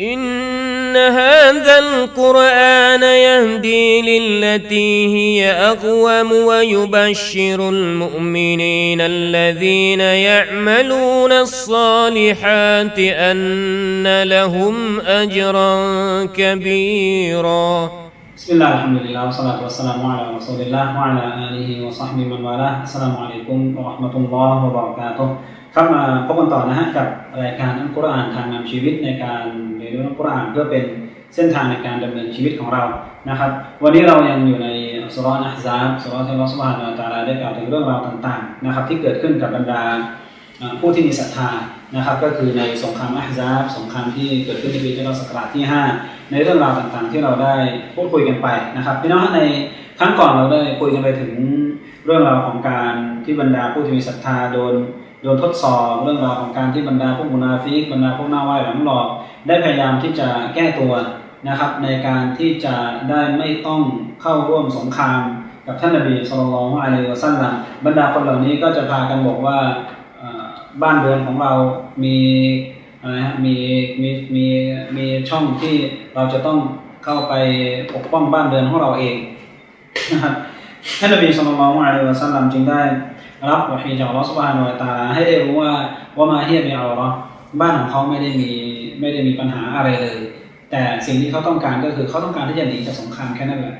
إن هذا القرآن يهدي للتي هي أقوم ويبشر المؤمنين الذين يعملون الصالحات أن لهم أجرا كبيرا. بسم الله الحمد لله والصلاة والسلام على رسول الله وعلى آله وصحبه من والاه. السلام عليكم ورحمة الله وبركاته. ครับมาพบกันต่อนะฮะกับรายการอัลกุรอานทางนำชีวิตในการเรียนรู้อัลกุรอานเพื่อเป็นเส้นทางในการดำเนินชีวิตของเรานะครับ วันนี้เรายังอยู่ในสุรนะซาบสุรที่อัลลอฮฺสุบฮานะฮูวะตาลาได้กล่าวถึงเรื่องราวต่างๆนะครับ ที่เกิดขึ้นกับบรรดาผู้ที่มีศรัทธานะครับ ก็คือในสงครามอัฮซาบสงครามที่เกิดขึ้นในปีเจริญศักราชที่ 5 ในเรื่องราวต่างๆ ที่เราได้พูดคุยกันไปนะครับพี่น้องฮะในครั้งก่อนเราได้คุยกันไปถึงเรื่องราวของการที่บรรดาผู้ที่มีศรัทธาโดน โดนทดสอบเรื่องราวของการที่บรรดาพวกมุนาฟิกบรรดาพวกหน้าไหว้หลังหลอกได้พยายามที่จะแก้ตัวนะครับ ในการที่จะได้ไม่ต้องเข้าร่วมสงครามกับท่านนบีสุลต่านอะลัยฮิวะซัลลัมบรรดาคนเหล่านี้ก็จะพากันบอกว่าบ้านเรือนของเรามีอะไรฮะมีมีมีมีช่องที่เราจะต้องเข้าไปปกป้องบ้านเรือนของเราเองนะครับท่านนบีสุลต่านอะลัยฮิวะซัลลัมจึงได้ รับวะฮีจากอัลลอฮฺสุบฮานาอะตาลาให้ได้รู้ว่าว่ามาเฮียมีอัลลอฮ์บ้านของเขาไม่ได้มีไม่ได้มีปัญหาอะไรเลย แต่สิ่งที่เขาต้องการก็คือเขาต้องการที่จะหนีจากสงครามแค่นั้นแหละ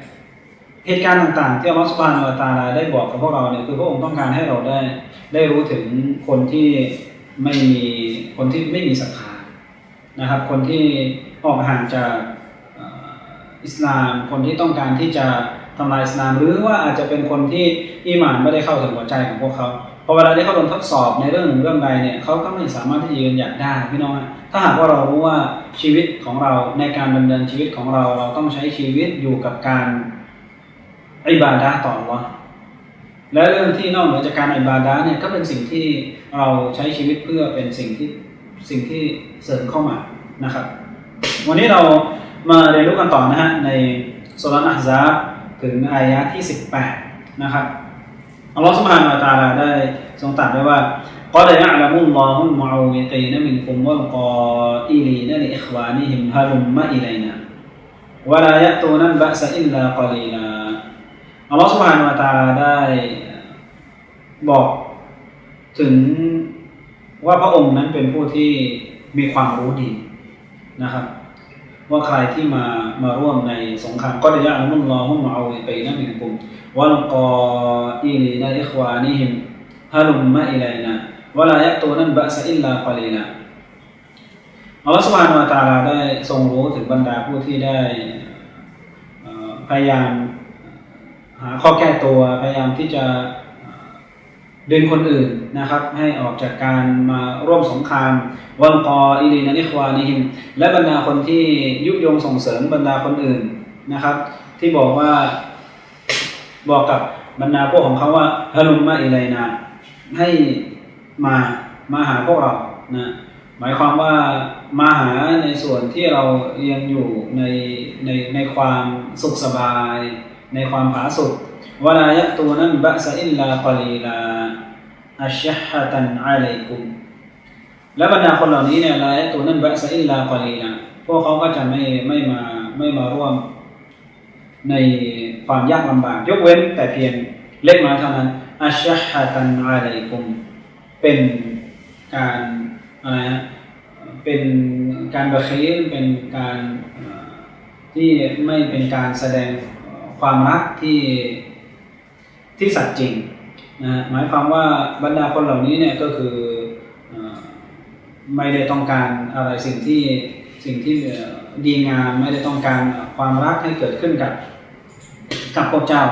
เหตุการณ์ต่างๆ ที่อัลลอฮฺสุบฮานาอะตาลาได้บอกกับพวกเราเนี่ยคือพระองค์ต้องการให้เราได้ได้รู้ถึงคนที่ไม่มีคนที่ไม่มีศรัทธานะครับ คนที่ออกห่างจากอิสลามคนที่ต้องการที่จะ ทำลายอิสลาม หรือว่าอาจจะเป็นคนที่อีหม่านไม่ได้เข้าถึงหัวใจของพวกเขาพอเวลาที่เขาโดนทดสอบในเรื่องหนึ่งเรื่องใดเนี่ยเขาก็ไม่สามารถที่จะยืนหยัดได้พี่น้องฮะถ้าหากว่าเรารู้ว่าชีวิตของเราในการดำเนินชีวิตของเราเราต้องใช้ชีวิตอยู่กับการอิบาดะต่อ Allah และเรื่องที่นอกเหนือจากการอิบาดะเนี่ยก็เป็นสิ่งที่เราใช้ชีวิตเพื่อเป็นสิ่งที่สิ่งที่เสริมเข้ามานะครับ วันนี้เรามาเรียนรู้กันต่อนะฮะในสุรนะฮซาบ ถึงอายะที่ 18 นะครับอัลลอฮฺสุบฮานาอตาลาได้ทรงตรัสไว้ว่าก็ได้ยะละมุลลอฮุมมาอูกีนมินคุมวัลกออีลีนลิอิควานิฮิมฮารุมมะอิไลนาวะลายะตูนันบะซะอิลลากอลีนาอัลลอฮฺสุบฮานาอตาลาได้บอกถึงว่าพระองค์นั้นเป็นผู้ที่มีความรู้ดีนะครับ ว่าใครที่มามาร่วมในสงครามก็จะยะมุลลอฮุมเอาไปนั่นมินกุมวัลกออีลีนาอิควานิฮิมฮาลุมมะอิลัยนะวลายะตูนันบะซะอิลลาคอลีนะอัลลอฮฺสุบฮานาอัลตาลาได้ทรงรู้ถึงบรรดาผู้ที่ได้พยายามหาข้อแก้ตัวพยายามที่จะ ดึงคนอื่นนะครับ ให้ออกจากการมาร่วมสงครามวันกออิลีนันิควานิฮิมและบรรดาคนที่ยุยงส่งเสริมบรรดาคนอื่นนะครับ ที่บอกว่าบอกกับบรรดาพวกของเขาว่าฮารุมมาอิไลนาให้มามาหาพวกเรานะหมายความว่ามาหาในส่วนที่เรายังอยู่ในในในความสุขสบาย ในความผาสุก วลายตูนันบะซะอิลลากลีลาอัชฮะตันอะลัยกุมและบรรดาคนเหล่านี้เนี่ยลายตูนันบะซะอิลลากลีลาพวกเขาก็จะไม่ไม่มาไม่มาร่วมในความยากลำบาก ยกเว้นแต่เพียงเล็กน้อยเท่านั้นอัชฮะตันอะลัยกุมเป็นการอะไรฮะเป็นการบะคีรเป็นการที่ไม่เป็นการแสดงความรักที่ ที่สัตย์จริงนะฮะหมายความว่าบรรดาคนเหล่านี้เนี่ยก็คือเอ่อไม่ได้ต้องการอะไรสิ่งที่สิ่งที่เอ่อดีงามไม่ได้ต้องการความรักให้เกิดขึ้นกับกับพวกเจ้า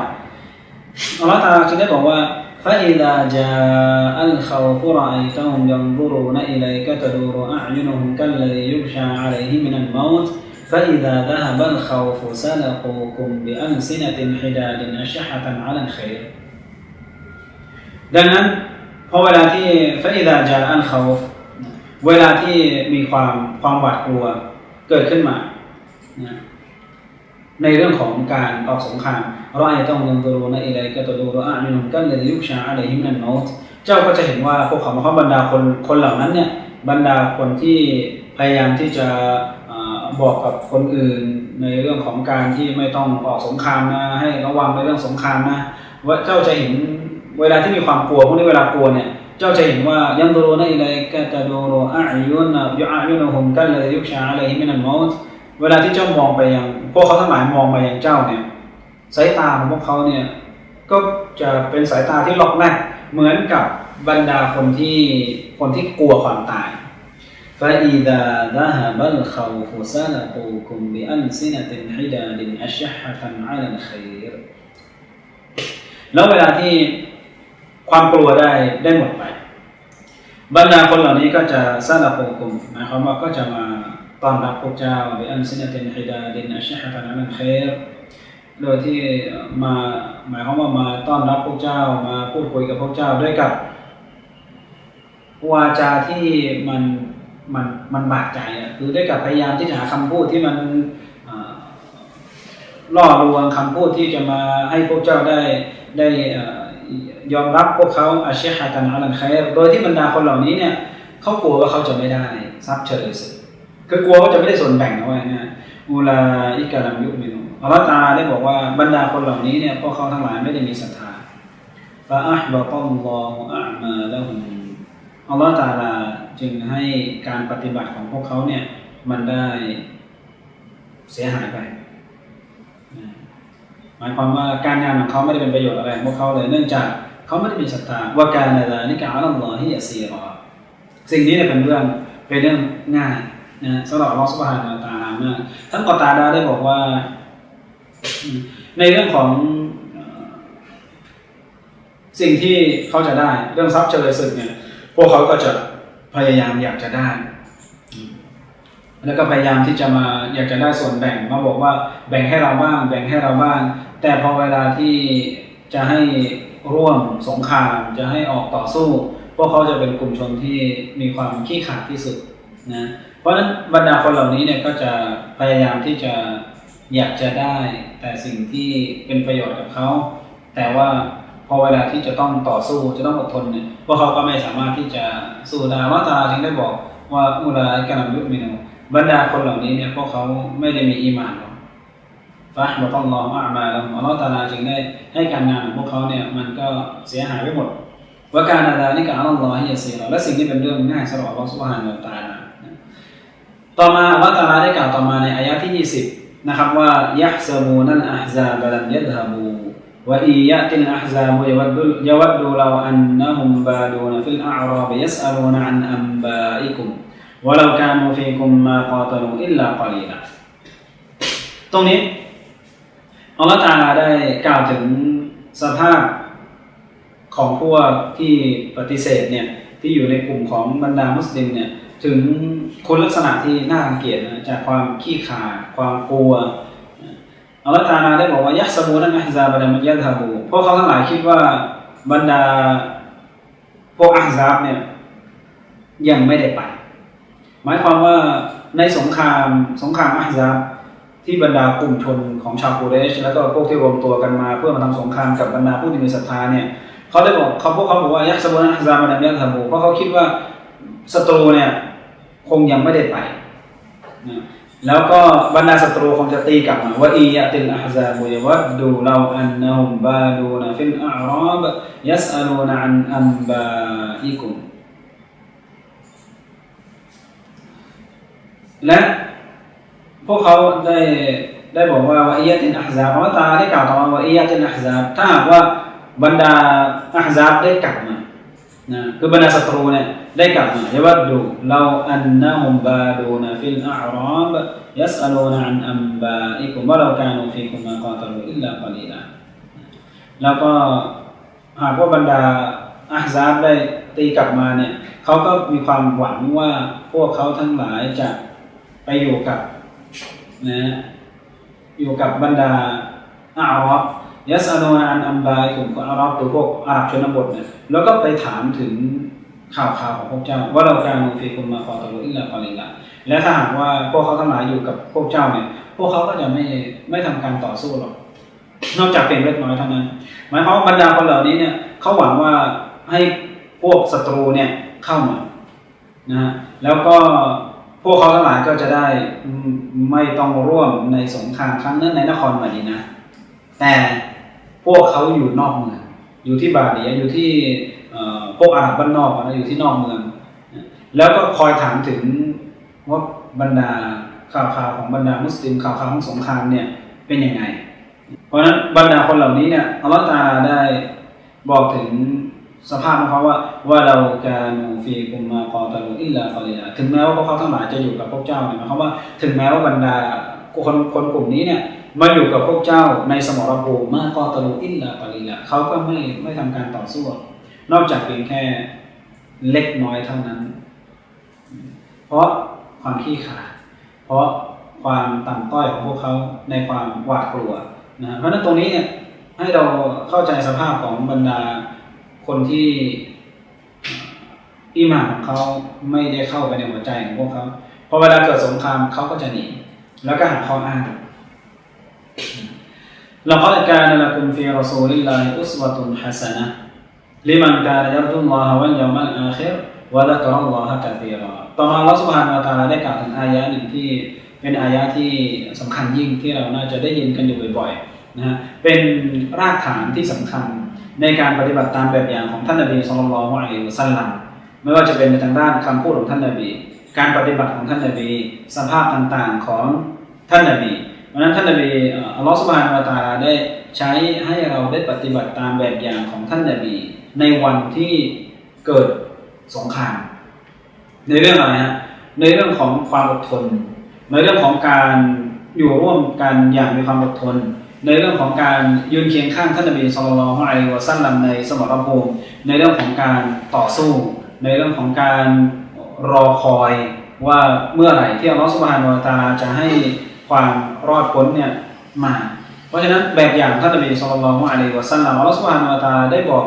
อัลลอฮฺตาลาจึงได้บอกว่า فإذا جاء الخوف رأيتهم ينظرون إليك تدور أعينهم كالذي يغشى عليه من الموت فإذا ذهب الخوف سلقوكم بألسنة حداد أشحة على الخير ดังนั้นพอเวลาที่ฟาอิดาจาอันเขาเวลาที่มีความความหวาดกลัวเกิดขึ้นมานะในเรื่องของการออกสงครามเราไอต้องยังดูนะอิเลก็ตัวดูรอามินุมกันเลยยุคชาอะไรฮิมนันโนตเจ้าก็จะเห็นว่าพวกเขาเพราะบรรดาคนคนเหล่านั้นเนี่ยบรรดาคนที่พยายามที่จะเอ่อ บอกกับคนอื่นในเรื่องของการที่ไม่ต้องออกสงครามนะให้ระวังในเรื่องสงครามนะว่าเจ้าจะเห็นเวลาที่มีความกลัวพวกนี้เวลากลัวเนี่ยเจ้าจะเห็นว่ายังดูโรนะอิเลกะตะดูโรอะยุนยุอะยุนฮุมกันเลยยุกชาอะไรฮิมินันมอสเวลาที่เจ้ามองไปยังพวกเขาทั้งหลายมองมายังเจ้าเนี่ยสายตาของพวกเขาเนี่ยก็จะเป็นสายตาที่หลอกแรกเหมือนกับบรรดาคนที่คนที่กลัวความตาย فإذا ذهب الخوف سلقوكم بألسنة حداد أشحة على الخير แล้วเวลาที่ความกลัวได้ได้หมดไป บรรดาคนเหล่านี้ก็จะซาลาโปกุมหมายความว่าก็จะมาต้อนรับพระเจ้าบิอันซินเตนฮิดาดินอัชฮะตันอันเครโดยที่มาหมายความว่ามาต้อนรับพระเจ้ามาพูดคุยกับพระเจ้าด้วยกับ วาจาที่มัน มันมันบาดใจอะคือได้กับพยายามที่จะหาคำพูดที่มันล่อลวงคำพูดที่จะมาให้พวกเจ้าได้ได้อยอมรับพวกเขาอาเชฮาตันอัลันไคโดยที่บรรดาคนเหล่านี้เนี่ยเขากลัวว่าเขาจะไม่ได้ทรัพย์เฉลยสึกคือกลัวว่าจะไม่ได้ส่วนแบ่งเอาไว้นะอูลาอิกาลัมยุมินุอัลลอฮฺตาได้บอกว่าบรรดาคนเหล่านี้เนี่ยพวกเขาทั้งหลายไม่ได้มีศรัทธาฟาอัลบะตัลลอฮุอะมาละฮุมอัลลอฮฺตาลา จึงให้การปฏิบัติของพวกเขาเนี่ยมันได้เสียหายไป หมายความว่าการงานของเขาไม่ได้เป็นประโยชน์อะไรพวกเขาเลยเนื่องจากเขาไม่ได้มีศรัทธาว่าการอะไรนี่การอัลลอฮฺที่ยาซีรอสิ่งนี้เนี่ยเป็นเรื่องเป็นเรื่องง่ายนะสำหรับอัลลอฮฺสุบฮานาตาลามากท่านกอตาดาได้บอกว่า ในเรื่องของสิ่งที่เขาจะได้เรื่องทรัพย์เฉลยศึกเนี่ยพวกเขาก็จะ พยายามอยากจะได้ แล้วก็พยายามที่จะมาอยากจะได้ส่วนแบ่งมาบอกว่าแบ่งให้เราบ้าง แบ่งให้เราบ้าง แต่พอเวลาที่จะให้ร่วมสงครามจะให้ออกต่อสู้ พวกเขาจะเป็นกลุ่มชนที่มีความขี้ขลาดที่สุดนะเพราะฉะนั้นบรรดาคนเหล่านี้เนี่ยก็จะพยายามที่จะอยากจะได้ แต่สิ่งที่เป็นประโยชน์กับเขา แต่ว่า อเวลาที่จะต้องต่อสู้จะต้องอดทนเนี่ยพวกเขาก็ไม่สามารถที่จะสู้ได้ว่าตาจึงได้บอกว่าอุลากานัมยุมินูบรรดาคนเหล่านี้เนี่ยพวกเขาไม่ได้มีอีมานหรอกฟะบะต้องรอมามาแล้วอัลลอฮฺตาลาจึงได้ให้การงานของพวกเขาเนี่ยมันก็เสียหายไปหมดว่าการอาดานี่กับอัลลอฮฺฮิยาซีรอและสิ่งที่เป็นเรื่องง่ายสำหรับอัลลอฮฺสุบฮานาอัลตาลาต่อมาอัลลอฮฺตาลาได้กล่าวต่อมาในอายะที่ 20 นะครับว่ายะซามูนันอะฮซาบะลัมยัดฮาบู وإن يأتي الأحزاب يود يودوا لو أنهم بادون في الأعراب يسألون عن أنبائكم ولو كانوا فيكم ما قاتلوا إلا قليلا ตรงนี้อัลลอฮฺตาลาได้กล่าวถึงสภาพของพวกที่ปฏิเสธเนี่ยที่อยู่ในกลุ่มของบรรดามุสลิมเนี่ยถึงคุณลักษณะที่น่ารังเกียจนะจากความขี้ขลาดความกลัว อัลลอฮฺตาลาได้บอกว่ายักษ์สมูนันอัฮซาบะมันยัดฮาบูพวกเขาทั้งหลายคิดว่าบรรดาพวกอัฮซาบเนี่ยยังไม่ได้ไป หมายความว่าในสงครามสงครามอัฮซาบที่บรรดากลุ่มชนของชาวกุเรช แล้วก็พวกที่รวมตัวกันมา เพื่อมาทำสงครามกับบรรดาผู้ที่มีศรัทธาเนี่ยเขาได้บอกเขาพวกเขาบอกว่ายักษ์สมูนันอัฮซาบะมันยัดฮาบูเพราะเขาคิดว่าศัตรูเนี่ยคงยังไม่ได้ไปนะ แล้วก็บรรดาศัตรูคงจะตีกลับมาว่าอียะติลอะฮซาบุยวัดดูเราอันนฮุมบาดูนฟิลอาราบยัสอัลูนอันอัมบาอิกุมและพวกเขาได้ได้บอกว่าว่าอียะติลอะฮซาบอัลตาได้กล่าวต่อมาว่าอียะติลอะฮซาบถ้าหากว่าบรรดาอะฮซาบได้กลับมานะคือบรรดาศัตรูเนี่ย ได้กลับมายวัดดูเราอันนะฮุมบาดูนฟิลอาราบยัสอลูนอันอัมบาอิกุมว่าเราการนูฟีกุมมากอตลูอิลลากอลีลาแล้วก็หากว่าบรรดาอะฮซาบได้ตีกลับมาเนี่ยเขาก็มีความหวังว่าพวกเขาทั้งหลายจะไปอยู่กับนะอยู่กับบรรดาอาหรับยัสอัลูนอันอัมบาอิกุมก็อาหรับหรือพวกอาหรับชนบทเนี่ยแล้วก็ไปถามถึง ข่าวข่าวของพวกเจ้า ว่าเราการมูฟีคุมมาคอตลุอิลลาปาลิละและถ้าหากว่าพวกเขาทั้งหลายอยู่กับพวกเจ้าเนี่ย พวกเขาก็จะไม่ไม่ทำการต่อสู้หรอก นอกจากเพียงเล็กน้อยเท่านั้น หมายความว่าบรรดาคนเหล่านี้เนี่ยเขาหวังว่าให้พวกศัตรูเนี่ยเข้ามานะฮะแล้วก็พวกเขาทั้งหลายก็จะได้ไม่ต้องร่วมในสงครามครั้งนั้นในนครมาดีนะ แต่พวกเขาอยู่นอกเมืองอยู่ที่บาเดียอยู่ที่ พวกอาหรับบ้านนอกนะอยู่ที่นอกเมือง แล้วก็คอยถามถึงว่าบรรดาข่าวข่าวของบรรดามุสลิมข่าวข่าวของสงครามเนี่ยเป็นยังไง เพราะฉะนั้นบรรดาคนเหล่านี้เนี่ยอัลลอฮฺตาได้บอกถึงสภาพของเขาว่าว่าเราการฟีกุมมากอตาลุอิลลาคอลีลาถึงแม้ว่าพวกเขาทั้งหลายจะอยู่กับพวกเจ้าเนี่ยหมายความว่าถึงแม้ว่าบรรดาคนคนกลุ่มนี้เนี่ยมาอยู่กับพวกเจ้าในสมรภูมิมากอตาลุอิลลาคอลีลาเขาก็ไม่ไม่ทำการต่อสู้ นอกจากเพียงแค่เล็กน้อยเท่านั้น เพราะความขี้ขลาดเพราะความต่ำต้อยของพวกเขาในความหวาดกลัวนะเพราะนั้นตรงนี้เนี่ยให้เราเข้าใจสภาพของบรรดาคนที่อิหมาของเขาไม่ได้เข้าไปในหัวใจของพวกเขาพอเวลาเกิดสงครามเขาก็จะหนีแล้วก็หาข้ออ้างเราก็การละ กุมฟีรอซูลิลลาฮิอุสวะตุนฮัสนะลิมันกานยัรจุลลอฮะวันยามัลอาคิรวละกรัลลอฮะกะซีรอต่อมาอัลลอฮฺสุบฮานาอัลตาลาได้กล่าวถึงอายะหนึ่งที่เป็นอายะที่สำคัญยิ่งที่เราน่าจะได้ยินกันอยู่บ่อยๆนะฮะเป็นรากฐานที่สำคัญในการปฏิบัติตามแบบอย่างของท่านนบีสุลต่านละฮ์อะลัยฮิวสัลลัมไม่ว่าจะเป็นในทางด้านคำพูดของท่านนบี การปฏิบัติของท่านนบี สภาพต่างๆของท่านนบีเพราะนั้นท่านนบีอัลลอฮฺสุบฮานาอัลตาลาได้ใช้ให้เราได้ปฏิบัติตามแบบอย่างของท่านนบี ในวันที่เกิดสงครามในเรื่องอะไรฮะในเรื่องของความอดทน ในเรื่องของการอยู่ร่วมกันอย่างมีความอดทน ในเรื่องของการยืนเคียงข้างท่านนบีสุลต่านละฮ์อะลัยฮิวะซัลลัมในสมรภูมิในเรื่องของการต่อสู้ ในเรื่องของการรอคอยว่าเมื่อไหร่ที่อัลลอฮฺสุบฮานาอัลตาจะให้ความรอดพ้นเนี่ยมา เพราะฉะนั้นแบบอย่างท่านนบีสุลต่านละฮ์อะลัยฮิวะซัลลัมอัลลอฮฺสุบฮานาอัลตาลาได้บอก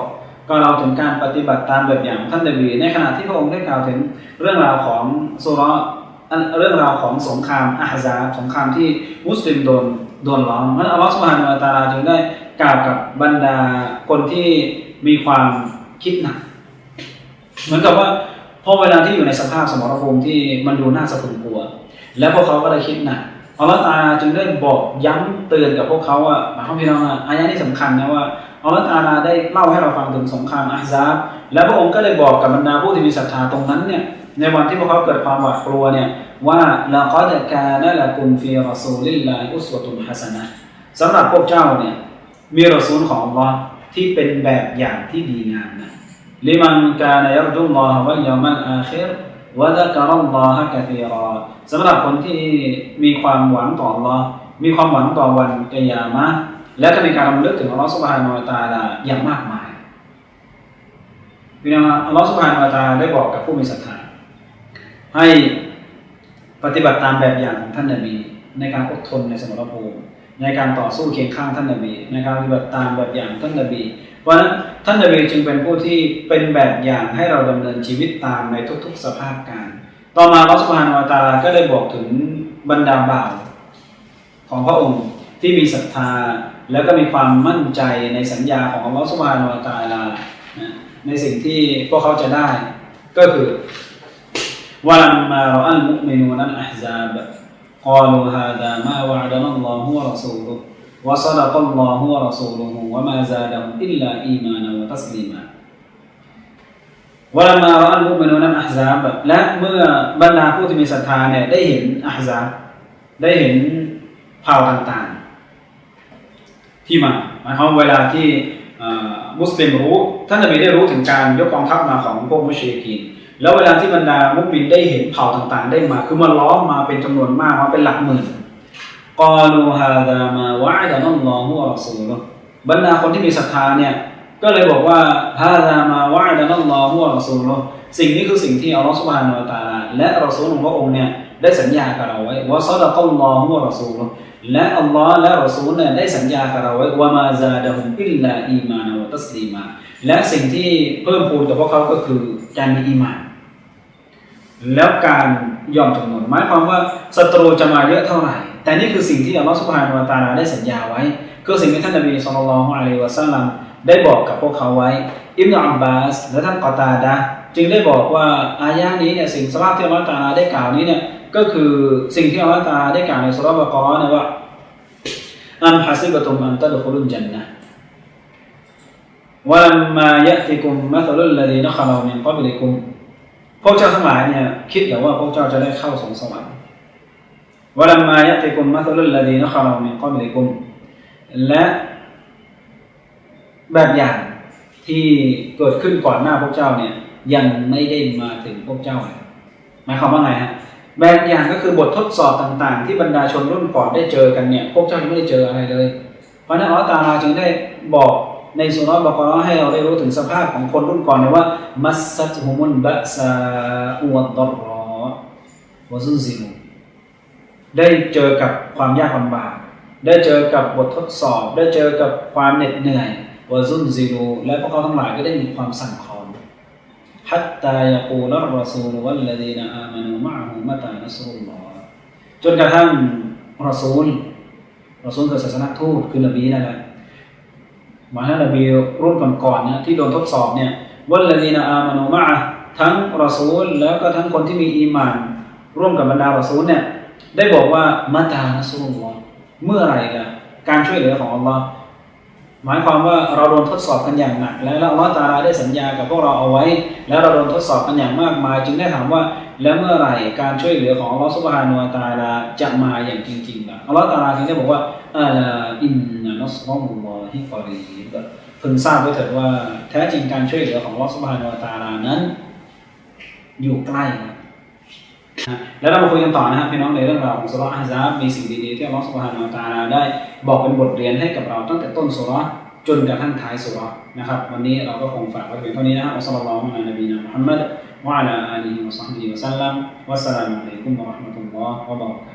ก็เราถึงการปฏิบัติตามแบบอย่างท่านนบีในขณะที่พระองค์ได้กล่าวถึงเรื่องราวของสุรเรื่องราวของสงครามอาฮซาสงครามที่มุสลิมโดนโดนล้อมเพราะอัลลอฮฺสุบฮานาอัลตาลาจึงได้กล่าวกับบรรดาคนที่มีความคิดหนัก เหมือนกับว่าพอเวลาที่อยู่ในสภาพสมรภูมิที่มันดูน่าสะพรึงกลัว แล้วพวกเขาก็ได้คิดหนัก อัลลอฮฺตาจึงได้บอกย้ำเตือนกับพวกเขาว่าหมายความพี่น้องอายะนี้สำคัญนะว่าอัลลอฮฺตาได้เล่าให้เราฟังถึงสงครามอาซาบแล้วพระองค์ก็ได้บอกกับบรรดาผู้ที่มีศรัทธาตรงนั้นเนี่ยในวันที่พวกเขาเกิดความหวาดกลัวเนี่ยว่าละกอดกานะละกุมฟีรอซูลิลลาอุสวตุนฮัสนะสำหรับพวกเจ้าเนี่ยมีรอซูลของอัลลอฮ์ที่เป็นแบบอย่างที่ดีงามนะลิมันกาในยัรจุลลอฮะวัลยามัลอาคิร วะซักรัลลอฮะกะซีรอสำหรับคนที่มีความหวังต่ออัลอมีความหวังต่อวันกิยามะและก็มีการรำลึกถึงอัลลอฮฺสุบฮานาอัลตาลาอย่างมากมายพี่น้องอัลลอฮฺสุบฮานาอัลตาลาได้บอกกับผู้มีศรัทธาให้ปฏิบัติตามแบบอย่างของท่านนบีในการอดทนในสมรภูมิในการต่อสู้เคียงข้างท่านนบีในการปฏิบัติตามแบบอย่างท่านนบี เพราะนั้นท่านนบีจึงเป็นผู้ที่เป็นแบบอย่างให้เราดำเนินชีวิตตามในทุก ๆ สภาพการ ต่อมาพระสุภานวตาก็ได้บอกถึงบรรดาบ่าวของพระองค์ที่มีศรัทธาแล้วก็มีความมั่นใจในสัญญาของอัลลอสุบานวตาลาในสิ่งที่พวกเขาจะได้ ก็คือวันมาเราอัลมุเมนูนั้นอัฮซาบกาลูฮาดามา วะดานัลลอฮุวะรอซูลุ وصدق الله ورسوله وما زادهم إلا إيمانا وتسليما ولما رأى المؤمنون الأحزاب และเมื่อบรรดาผู้ที่มีศรัทธาเนี่ยได้เห็นอัฮซาบได้เห็นเผ่าต่างๆ ที่มาหมายความเวลาที่มุสลิมรู้ท่านนบีได้รู้ถึงการยกกองทัพมาของพวกมุชริกีนแล้วเวลาที่บรรดามุสลิมได้เห็นเผ่าต่างๆ ได้มา คือมาล้อมมาเป็นจำนวนมากมาเป็นหลักหมื่น กอลูฮาดามาวะดานัลลอฮุอัลซูลบรรดาคนที่มีศรัทธาเนี่ยก็เลยบอกว่าฮาดามาวะดานัลลอฮุอัลซูลสิ่งนี้คือสิ่งที่อัลลอฮฺสุบฮานาอัลตาลาและรอซูลของพระองค์เนี่ยได้สัญญากับเราไว้ว่าซอดะกัลลอฮุอัลซูลและอัลลอฮ์และรอซูลเนี่ยได้สัญญากับเราไว้ว่ามาซาดะฮุมอิลลาอีมานวะตัสลีมาและสิ่งที่เพิ่มพูนกับพวกเขาก็คือการมีอีมานแล้วการยอมจำนวนหมายความว่าศัตรูจะมาเยอะเท่าไหร่ แต่นี่คือสิ่งที่อัลลอฮฺสุบฮานาอัลตาลาได้สัญญาไว้ คือสิ่งที่ท่านนบีสุลต่านละฮ์อะลัยวะสัลลัมได้บอกกับพวกเขาไว้ อิบนาอับบาสและท่านกอตาดะจึงได้บอกว่าอายะนี้เนี่ยสิ่งสภาพที่อัลลอฮฺตาลาได้กล่าวนี้เนี่ยก็คือสิ่งที่อัลลอฮฺตาได้กล่าวในสุรบะกอนะว่าอัมฮัซิบะตุมอันตะดุคุลุนจันนะวะลัมมายะติกุมมะซลุลลดีนะคารามินกับลิกุมพวกเจ้าทั้งหลายเนี่ยคิดแต่ว่าพวกเจ้าจะได้เข้าสวงสวรรค์ วลัมมายะติกุมมะซลุลลดีนะคารามินกับลิกุมและแบบอย่างที่เกิดขึ้นก่อนหน้าพวกเจ้าเนี่ย ยังไม่ได้มาถึงพวกเจ้าเลยหมายความว่าไงฮะแบบอย่างก็คือบททดสอบต่างๆ ที่บรรดาชนรุ่นก่อนได้เจอกันเนี่ย พวกเจ้ายังไม่ได้เจออะไรเลย เพราะนั้นอัลตาลาจึงได้บอกในสุนทรบกรให้เราได้รู้ถึงสภาพของคนรุ่นก่อนเลยว่า มัสซัตฮุมุนบะซาอวดดรอวะซุนซิมุ ได้เจอกับความยากลำบาก ได้เจอกับบททดสอบ ได้เจอกับความเหน็ดเหนื่อยวะซุนซิลูและพวกเขาทั้งหลายก็ได้มีความสั่นคลอนฮัตตายาปูลรอซูลวัลลดีนอามานูมะฮูมะตานัสรุลลอจนกระทั่งรอซูลรอซูลคือศาสนทูตคือนบีนั่นแหละมายถึานบีรุ่นก่อนๆนะที่โดนทดสอบเนี่ยวัลลดีนอามานูมะทั้งรอซูลแล้วก็ทั้งคนที่มีอีมาน ร่วมกับบรรดารอซูลเนี่ย ได้บอกว่ามาตานัสรุลลอเมื่อไหร่ล่ะการช่วยเหลือของอัลลอฮ์หมายความว่าเราโดนทดสอบกันอย่างหนัก แล้วอัลลอฮ์ตาลาได้สัญญากับพวกเราเอาไว้ แล้วเราโดนทดสอบกันอย่างมากมาย จึงได้ถามว่าแล้วเมื่อไหร่การช่วยเหลือของอัลลอฮ์ซุบฮานุวะตาลาจะมาอย่างจริงๆล่ะอัลลอฮ์ตาลาจึงได้บอกว่าอาลาอินนะนัสรอมุลลอฮิกอรีบพึงทราบไว้เถิดว่าแท้จริงการช่วยเหลือของอัลลอฮ์ซุบฮานุวะตาลานั้น อยู่ใกล้นะ แล้วเรามาคุยกันต่อนะครับพี่น้องในเรื่องราวของสุรอาซาบมีสิ่งดีๆที่อัลลอฮฺสุบฮานาตาลาได้ บอกเป็นบทเรียนให้กับเราตั้งแต่ต้นสุรจนกระทั่งท้ายสุรนะครับ วันนี้เราก็คงฝากไว้เพียงเท่านี้นะอัลลอฮฺละอัลอฮฺนบีนะมุฮัมมัดวะลาอาลีฮิวะซัลลัมวะสลามุอะลัยกุมวะราะห์มะตุลลอฮฺวะบะเราะกาตุ